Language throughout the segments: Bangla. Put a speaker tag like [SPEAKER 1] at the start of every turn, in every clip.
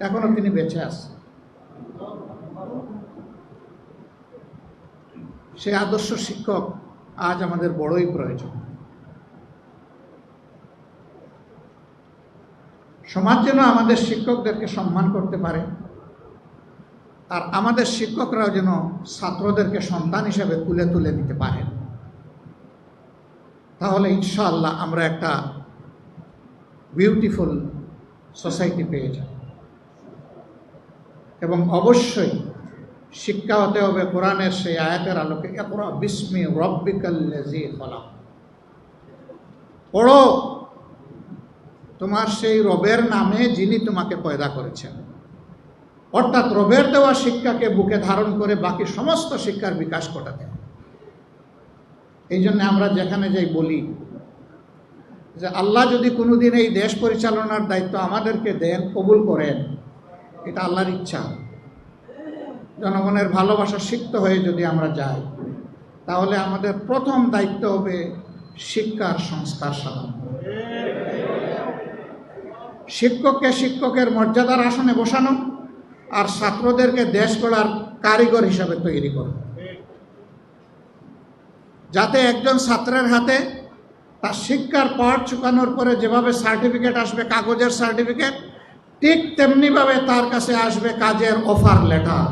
[SPEAKER 1] এখনও তিনি বেঁচে আছেন। সে আদর্শ শিক্ষক আজ আমাদের বড়ই প্রয়োজন। সমাজ যেন আমাদের শিক্ষকদেরকে সম্মান করতে পারে, আর আমাদের শিক্ষকরাও যেন ছাত্রদেরকে সন্তান হিসেবে তুলে তুলে নিতে পারেন তাহলে ইনশাআল্লাহ আমরা একটা বিউটিফুল সোসাইটি পেয়ে যাব। এবং অবশ্যই শিক্ষা হতে হবে কোরআনের সেই আয়াতের আলোকে। একরা বিস্মি রব্বিকাল্লাজি ফলাম পড়ো। তোমার সেই রবের নামে যিনি তোমাকে পয়দা করেছেন। অর্থাৎ রবের দেওয়া শিক্ষাকে বুকে ধারণ করে বাকি সমস্ত শিক্ষার বিকাশ ঘটাতে এই জন্য আমরা যেখানে যাই বলি যে আল্লাহ যদি কোনোদিন এই দেশ পরিচালনার দায়িত্ব আমাদেরকে দেন, কবুল করেন এটা আল্লাহর ইচ্ছা। জনগণের ভালোবাসা সিক্ত হয়ে যদি আমরা যাই, তাহলে আমাদের প্রথম দায়িত্ব হবে শিক্ষার সংস্কার সাধন। শিক্ষককে শিক্ষকের মর্যাদার আসনে বসানো আর ছাত্রদেরকে দেশ গড়ার কারিগর হিসাবে তৈরি করা। যাতে একজন ছাত্রের হাতে তার শিক্ষার পাঠ চুকানোর পরে যেভাবে সার্টিফিকেট আসবে, কাগজের সার্টিফিকেট ঠিক তেমনিভাবে তার কাছে আসবে কাজের অফার লেটার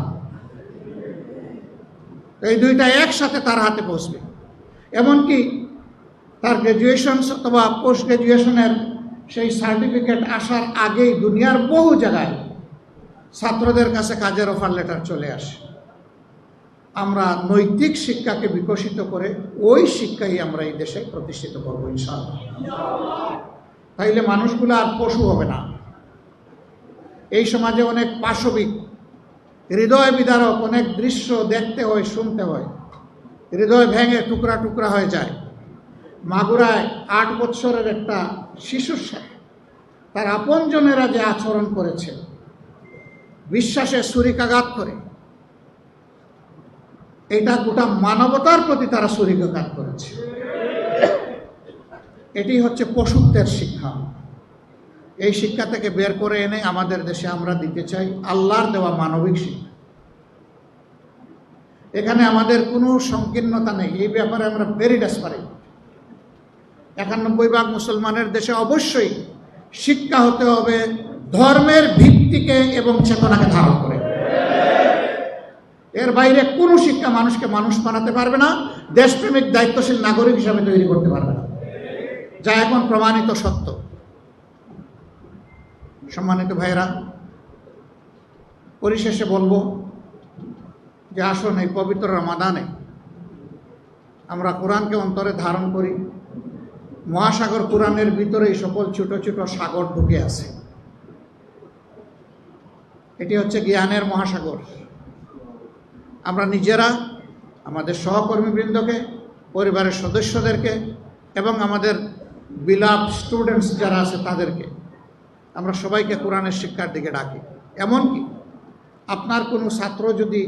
[SPEAKER 1] এই দুইটা একসাথে তার হাতে পৌঁছবে। এমনকি তার গ্র্যাজুয়েশন অথবা পোস্ট গ্র্যাজুয়েশনের সেই সার্টিফিকেট আসার আগেই দুনিয়ার বহু জায়গায় ছাত্রদের কাছে কাজের অফার লেটার চলে আসে। আমরা নৈতিক শিক্ষাকে বিকশিত করে ওই শিক্ষাই আমরা এই দেশে প্রতিষ্ঠিত করব ইনশাআল্লাহ। তাইলে মানুষগুলো আর পশু হবে না। এই সমাজে অনেক পাশবিক, হৃদয় বিদারক, অনেক দৃশ্য দেখতে হয়, শুনতে হয়। হৃদয় ভেঙে টুকরা টুকরা হয়ে যায়। মাগুরায় আট বৎসরের একটা শিশুর সাথে তার আপনজনেরা যে আচরণ করেছে, বিশ্বাসে ছুরিকাঘাত করে, এটা গোটা মানবতার প্রতি তারা ছুরিকাঘাত করেছে। এটি হচ্ছে পশুত্বের শিক্ষা। এই শিক্ষা থেকে বের করে এনে আমাদের দেশে আমরা দিতে চাই আল্লাহর দেওয়া মানবিক শিক্ষা। এখানে আমাদের কোনো সংকীর্ণতা নেই, এই ব্যাপারে আমরা ভেরি ডেসপারেট একানব্বই ভাগ মুসলমানের দেশে অবশ্যই শিক্ষা হতে হবে ধর্মের ভিত্তিকে এবং চেতনাকে ধারণ করে। এর বাইরে কোনো শিক্ষা মানুষকে মানুষ বানাতে পারবে না, দেশপ্রেমিক দায়িত্বশীল নাগরিক হিসাবে তৈরি করতে পারবে না। যা এখন প্রমাণিত সত্য। সম্মানিত ভাইয়েরা, পরিশেষে বলব যে আসুন এই পবিত্র রমাদানে আমরা কোরআনকে অন্তরে ধারণ করি। মহাসাগর কোরআনের ভিতরে এই সকল ছোট ছোট সাগর ঢুকে আছে। এটি হচ্ছে জ্ঞানের মহাসাগর। আমরা নিজেরা, আমাদের সহকর্মীবৃন্দকে, পরিবারের সদস্যদেরকে এবং আমাদের বিলাপ স্টুডেন্টস যারা আছে তাদেরকে আমরা সবাইকে কোরআনের শিক্ষার দিকে ডাকি। এমনকি আপনার কোনো ছাত্র যদি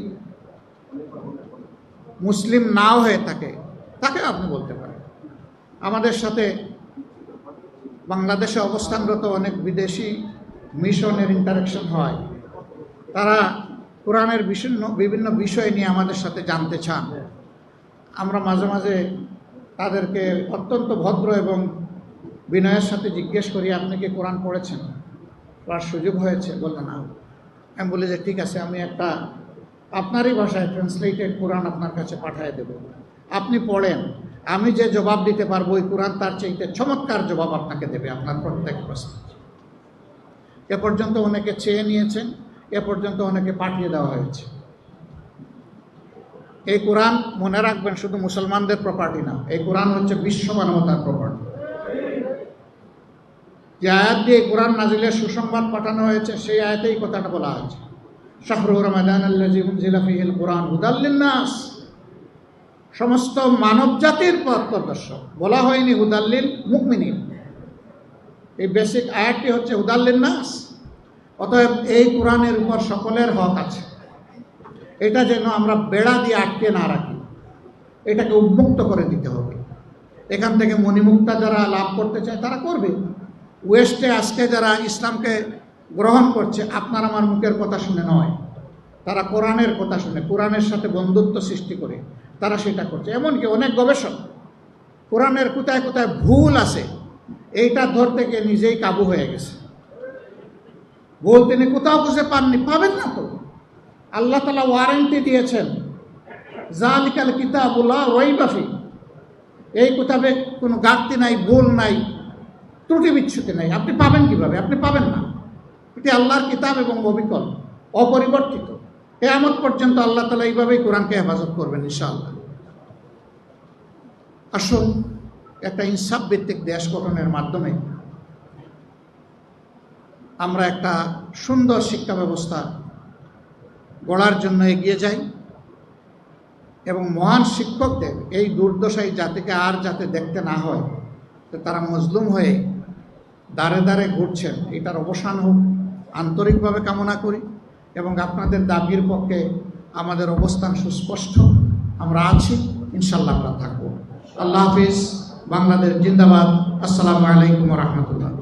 [SPEAKER 1] মুসলিম নাও হয়ে থাকে তাকে আপনি বলতে পারেন। আমাদের সাথে বাংলাদেশে অবস্থানরত অনেক বিদেশি মিশনের ইন্টারাকশন হয়। তারা কোরআনের বিভিন্ন বিভিন্ন বিষয় নিয়ে আমাদের সাথে জানতে চান। আমরা মাঝে মাঝে তাদেরকে অত্যন্ত ভদ্র এবং বিনয়ের সাথে জিজ্ঞেস করি, আপনি কি কোরআন পড়েছেন? পড়ার সুযোগ হয়েছে। বলল না। আমি বলি যে, ঠিক আছে, আমি একটা আপনারই ভাষায় ট্রান্সলেটেড কোরআন আপনার কাছে পাঠিয়ে দেব। আপনি পড়েন, আমি যে জবাব দিতে পারব ওই কোরআন তার চাইতে চমৎকার জবাব আপনাকে দেবে আপনার প্রত্যেক প্রশ্ন। এ পর্যন্ত অনেকে চেয়ে নিয়েছেন, এ পর্যন্ত অনেকে পাঠিয়ে দেওয়া হয়েছে। এই কোরআন মনে রাখবেন, শুধু মুসলমানদের প্রপার্টি না, এই কোরআন হচ্ছে বিশ্ব মানবতার প্রপার্টি যে আয়াত দিয়ে কোরআন নাজিলের সুসংবাদ পাঠানো হয়েছে, সেই আয়াতেই কথাটা বলা হয়েছে। শাহরুর রমাদান আল্লাজি জিলাফিহিল কোরআন হুদাল্লিন্নাস সমস্ত মানব জাতির পথ প্রদর্শক। বলা হয়নি হুদাল্লিল মুকমিনিন এই বেসিক আয়াতটি হচ্ছে হুদাল্লিন্নাস অতএব এই কোরআনের উপর সকলের হক আছে। এটা যেন আমরা বেড়া দিয়ে আটকে না রাখি। এটাকে উন্মুক্ত করে দিতে হবে। এখান থেকে মণিমুক্তা যারা লাভ করতে চায়, তারা করবে। ওয়েস্টে আজকে যারা ইসলামকে গ্রহণ করছে, আপনার আমার মুখের কথা শুনে নয়। তারা কোরআনের কথা শুনে, কোরআনের সাথে বন্ধুত্ব সৃষ্টি করে তারা সেটা করছে। এমনকি অনেক গবেষক, কোরআনের কোথায় কোথায় ভুল আছে, এইটা ধরতে গিয়ে নিজেই কাবু হয়ে গেছে। ভুল তিনি কোথাও বুঝে পাননি, পাবেন না তো। আল্লাহ তালা ওয়ারেন্টি দিয়েছেন জালিকাল কিতাবুল্লাহ রইবাফি এই কিতাবে কোনো ঘাটতি নাই, ভুল নাই। ত্রুটি বিচ্ছুতি নাই। আপনি পাবেন কীভাবে? আপনি পাবেন না। এটি আল্লাহর কিতাব এবং অবিকল, অপরিবর্তিত। কেয়ামত পর্যন্ত আল্লাহ তালা এইভাবেই কোরআনকে হেফাজত করবেন, ইনশাআল্লাহ। আসুন, একটা ইনসাফ ভিত্তিক দেশ গঠনের মাধ্যমে আমরা একটা সুন্দর শিক্ষা ব্যবস্থা গড়ার জন্য এগিয়ে যাই এবং মহান শিক্ষকদের এই দুর্দশায় জাতিকে আর যাতে দেখতে না হয় তারা মজলুম হয়ে দাঁড়ে দ্বারে ঘুরছেন, এটার অবসান হোক, আন্তরিকভাবে কামনা করি এবং আপনাদের দাবির পক্ষে আমাদের অবস্থান সুস্পষ্ট। আমরা আছি ইনশাল্লাহ আমরা থাকব। আল্লাহ হাফিজ, বাংলাদেশ জিন্দাবাদ। আসসালামু আলাইকুম রহমতুল্লাহ।